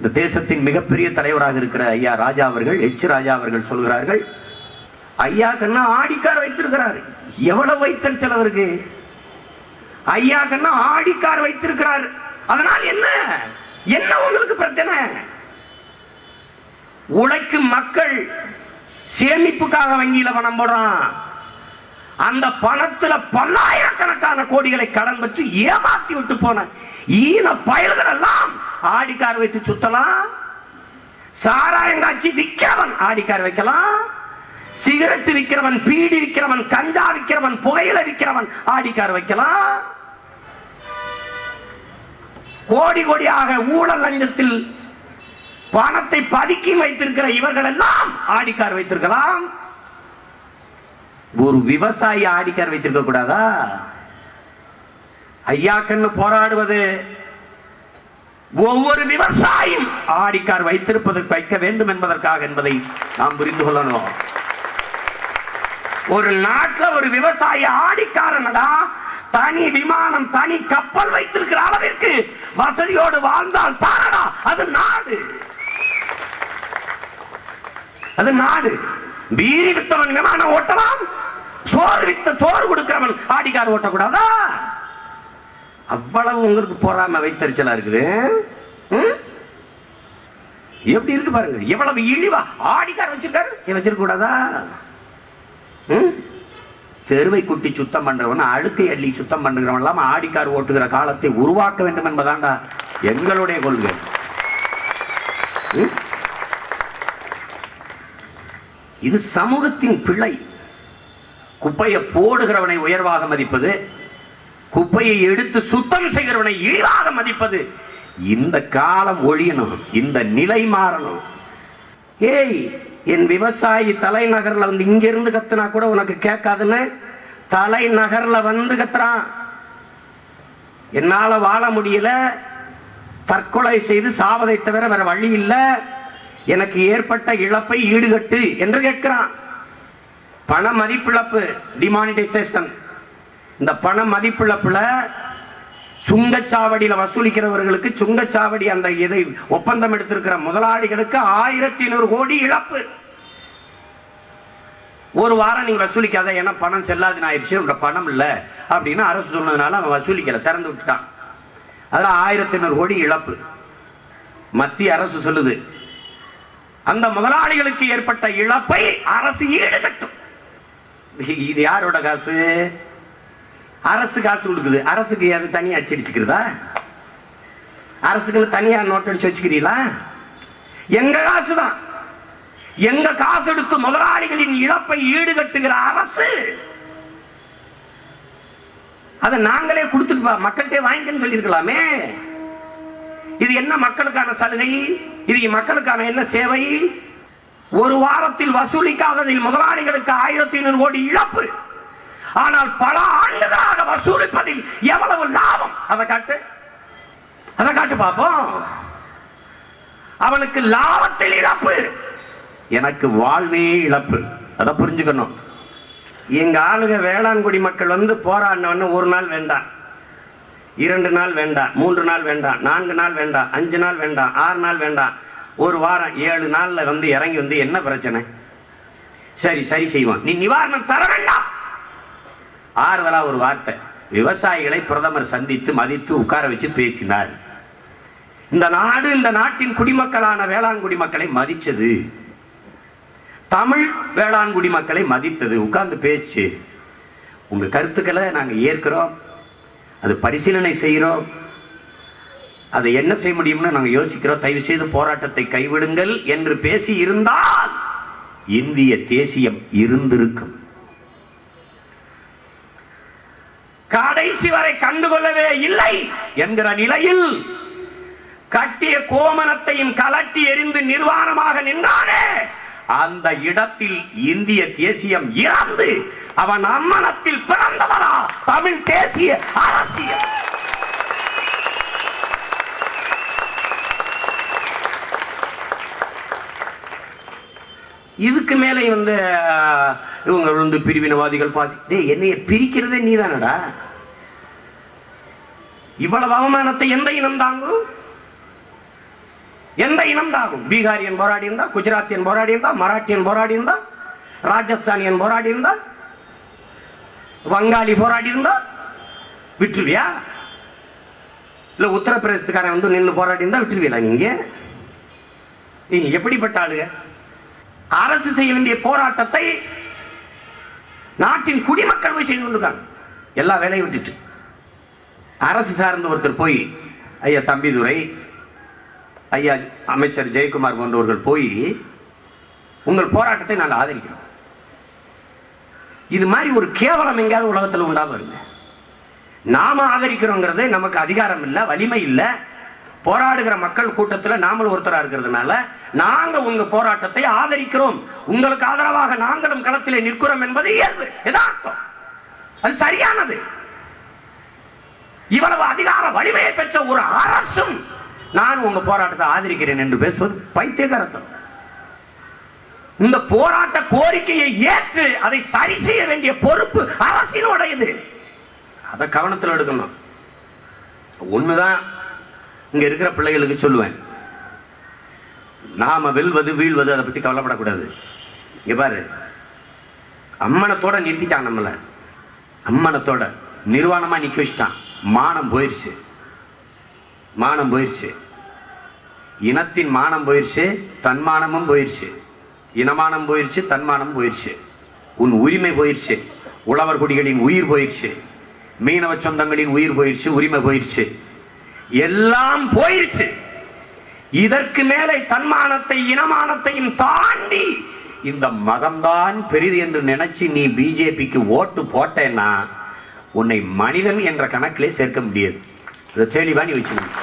இந்த தேசத்தின் மிகப்பெரிய தலைவராக இருக்கிற ஐயா ராஜா அவர்கள் எச் ராஜா அவர்கள் சொல்கிறார்கள் ஐயா கண்ணா ஆடிக்கார் வைத்திருக்கிறார். எவ்வளவு வைத்தறிச்சல் அவருக்கு ஐயா கண்ணா ஆடிக்கார் வைத்திருக்கிறார். அதனால் என்ன? என்ன உங்களுக்கு பிரச்சனை? உழைக்கும் மக்கள் சேமிப்புக்காக வங்கியில பணம் போடுறான். அந்த பணத்துல பல்லாயிரக்கணக்கான கோடிகளை கடன் பெற்று ஏமாத்தி விட்டு போன ஈன பயல்கள் எல்லாம் ஆடிக்கார் வைத்து சுத்தலாம். சாராயங்காட்சி விற்கிறவன் ஆடிக்கார் வைக்கலாம். சிகரெட் விற்கிறவன் பீடி விற்கிறவன் கஞ்சா விற்கிறவன் புகையில விற்கிறவன் ஆடிக்கார் வைக்கலாம். கோடி கோடியாக ஊழல் லஞ்சத்தில் பணத்தை பதுக்கி வைத்திருக்கிற இவர்கள் எல்லாம் ஆடிக்கார் வைத்திருக்கலாம். ஒரு விவசாயி ஆடிக்கார் வைத்திருக்க கூடாதா ஐயாக்கன்னு போராடுவது ஒவ்வொரு விவசாயம் ஆடிக்கார் வைத்திருப்பதற்கு வைக்க வேண்டும் என்பதற்காக என்பதை நாம் புரிந்து கொள்ளணும். ஒரு நாட்டில் ஒரு விவசாயி ஆடிக்காரனடா தனி விமானம் தனி கப்பல் வைத்திருக்கிற அளவிற்கு வசதியோடு வாழ்ந்தால் தானடா? அது நாடு. அது நாடு. பீரி வித்தவன் விமானம் ஓட்டலாம் சோறு வித்த சோறு கொடுக்கிறவன் ஆடிக்கார் ஓட்டக்கூடாதா? அவ்வளவு உங்களுக்கு போறாம வைத்தறிச்சலா இருக்குது? எப்படி இருக்கு பாருங்க. எவ்வளவு இழிவா. ஆடிக்கார் வச்சிருக்காரு. வச்சிருக்க கூடாதா? தெருவை குட்டி சுத்தம் பண்றவன் அழுக்கை அள்ளி சுத்தம் பண்ணுகிறவன் எல்லாம் ஆடிக்கார் ஓட்டுகிற காலத்தை உருவாக்க வேண்டும் என்பதாண்டா எங்களுடைய கொள்கை. இது சமூகத்தின் பிழை. குப்பையை போடுகிறவனை உயர்வாக மதிப்பது குப்பையை எடுத்து சுத்தம் செய்கிறவனை இழிவாக மதிப்பது. இந்த காலம் ஒழியணும் இந்த நிலை மாறணும். ஏய் என் விவசாயி தலைநகரில் வந்து இங்கிருந்து கத்துனா கூட உனக்கு கேட்காதுன்னு? தலைநகரில் வந்து கத்துறான். என்னால் வாழ முடியல. தற்கொலை செய்து சாவதை தவிர வேற வழி இல்லை. எனக்கு ஏற்பட்ட இழப்பை ஈடுகட்டு என்று கேட்கிறான். பண மதிப்பிழப்பு டிமானிடைசேஷன் இந்த பண மதிப்பிழப்புல சுங்கச்சாவடியில வசூலிக்கிறவர்களுக்கு சுங்கச்சாவடி அந்த இதை ஒப்பந்தம் எடுத்திருக்கிற முதலாளிகளுக்கு ஆயிரத்தி ஐநூறு கோடி இழப்பு. ஒரு வாரம் நீங்க வசூலிக்காத ஏன்னா பணம் செல்லாதுன்னு ஆயிடுச்சு உங்க பணம் இல்லை அப்படின்னு அரசு சொன்னதுனால அவன் வசூலிக்கல திறந்து விட்டுட்டான். அதுல ஆயிரத்தி ஐநூறு கோடி இழப்பு. மத்திய அரசு சொல்லுது அந்த முதலாளிகளுக்கு ஏற்பட்ட இழப்பை அரசு ஈடுகட்டும். இது யாரோட காசு? அரசு காசு கொடுக்குது. அரசுக்கு அது தனியாக அச்சடிச்சுக்கிறதா? அரசுக்கு தனியாக நோட் அடிச்சு வச்சுக்கிறீங்களா? எங்க காசு தான் எங்க காசு எடுத்து முதலாளிகளின் இழப்பை ஈடுகட்டுகிற அரசு? அதை நாங்களே கொடுத்துட்டு மக்கள்கிட்ட மக்கள்கிட்டே வாங்கிக்கன்னு சொல்லியிருக்கலாமே. இது என்ன மக்களுக்கான சலுகை? இது மக்களுக்கான என்ன சேவை? ஒரு வாரத்தில் வசூலிக்காததில் முதலாளிகளுக்கு ஆயிரத்தி ஐநூறு கோடி இழப்பு. ஆனால் பல ஆண்டுகளாக வசூலிப்பதில் எவ்வளவு லாபம்? அதை காட்டு. அதை காட்டு பார்ப்போம் அவளுக்கு லாபத்தில் இழப்பு. எனக்கு வாழ்வே இழப்பு. அதை புரிஞ்சுக்கணும். எங்க ஆளுங்க வேளாண்குடி மக்கள் வந்து போராடினவன்னு ஒரு நாள் வேண்டாம் இரண்டு நாள் வேண்டாம் மூன்று நாள் வேண்டாம் நான்கு நாள் வேண்டாம் அஞ்சு நாள் வேண்டாம் ஆறு நாள் வேண்டாம் ஒரு வாரம் ஏழு நாளில் வந்து இறங்கி வந்து என்ன பிரச்சனை? சரி சரி செய்வான் நீ நிவாரணம் தர வேண்டாம் ஆறுதலாக ஒரு வார்த்தை. விவசாயிகளை பிரதமர் சந்தித்து மதித்து உட்கார வச்சு பேசினார். இந்த நாடு இந்த நாட்டின் குடிமக்களான வேளாண் குடிமக்களை மதித்தது தமிழ் வேளாண் குடிமக்களை மதித்தது. உட்கார்ந்து பேச்சு. உங்கள் கருத்துக்களை நாங்கள் ஏற்கிறோம். அது பரிசீலனை செய்கிறோம். அதை என்ன செய்ய முடியும்னு நாங்கள் யோசிக்கிறோம். தயவு செய்து போராட்டத்தை கைவிடுங்கள் என்று பேசி இருந்தால் இந்திய தேசியம் இருந்திருக்கும். கடைசி வரை கண்டுகொள்ளவே இல்லை என்கிற நிலையில் கட்டிய கோமனத்தையும் கலட்டி எறிந்து நிர்வாணமாக நின்றானே. அந்த இடத்தில் இந்திய தேசியம் இறந்து அவன் அம்மனத்தில் பிறந்தவரா தமிழ் தேசிய அரசியல். இதுக்கு மேலே வந்து இவங்க வந்து பிரிவினவாதிகள் பாசி டேய் என்னைய பிரிக்கிறதே நீதானடா? இவ்வளவு அவமானத்தை எந்த இனம் தாங்கும்? எந்த இனம் தாங்கும்? பீகாரியன் போராடி இருந்தா குஜராத்தியன் போராடி இருந்தா மராட்டியன் போராடி இருந்தா ராஜஸ்தானியன் போராடி இருந்தா வங்காளி போராடி இருந்தா விட்டுருவியா? இல்ல உத்தரப்பிரதேசக்காரன் வந்து நின்று போராடி இருந்தா விட்டுருவீங்களா நீங்க நீங்க எப்படிப்பட்ட ஆளுங்க அரசு செய்ய வேண்டிய போராட்டத்தை நாட்டின் குடிமக்கள் போய் செய்து கொண்டிருக்காங்க எல்லா வேலையும் விட்டுட்டு. அரசு சார்ந்த ஒருத்தர் போய் ஐயா தம்பிதுரை ஐயா அமைச்சர் ஜெயக்குமார் போன்றவர்கள் போய் உங்கள் போராட்டத்தை நாங்கள் ஆதரிக்கிறோம். இது மாதிரி ஒரு கேவலம் எங்கேயாவது உலகத்தில் உண்டா வருங்க நாம ஆதரிக்கிறோங்கிறது நமக்கு அதிகாரம் இல்லை வலிமை இல்லை. போராடுகிற மக்கள் கூட்டத்தில் நாமளும் ஒருத்தரா இருக்கிறதுனால நாங்க உங்கள் போராட்டத்தை ஆதரிக்கிறோம். உங்களுக்கு ஆதரவாக நாங்களும் களத்திலே நிற்கிறோம் என்பது இயல்பு எதார்த்தம் அது சரியானது. இவ்வளவு அதிகார வலிமையை பெற்ற ஒரு அரசும் நான் உங்க போராட்டத்தை ஆதரிக்கிறேன் என்று பேசுவது பைத்தியகரத்தம் இந்த போராட்ட கோரிக்கையை ஏற்று அதை சரி செய்ய வேண்டிய பொறுப்பு அரசினுடையது. அதை கவனத்தில் எடுக்கணும். ஒண்ணுதான் இங்க இருக்கிற பிள்ளைகளுக்கு சொல்லுவேன். நாம வெல்வது வீழ்வது அதை பத்தி கவலைப்படக்கூடாது. இங்க பாரு. அம்மனத்தோட நிறுத்திட்டான் நம்மள. அம்மனத்தோட நிர்வாணமா நிக்க வச்சுட்டான். மானம் போயிடுச்சு மானம் போயிடுச்சு இனத்தின் மானம் போயிடுச்சு தன்மானமும் போயிடுச்சு இனமானம் போயிடுச்சு தன்மானம் போயிடுச்சு உன் உரிமை போயிடுச்சு உழவர் குடிகளின் உயிர் போயிடுச்சு மீனவ சொந்தங்களின் உயிர் போயிடுச்சு உரிமை போயிடுச்சு எல்லாம் போயிடுச்சு இதற்கு மேலே தன்மானத்தை இனமானத்தையும் தாண்டி இந்த மதம்தான் பெரிது என்று நினைச்சு நீ பிஜேபிக்கு ஓட்டு போட்டேன்னா உன்னை மனிதன் என்ற கணக்கிலே சேர்க்க முடியாது. இதை தெளிவாக நீ வச்சுக்கணும்.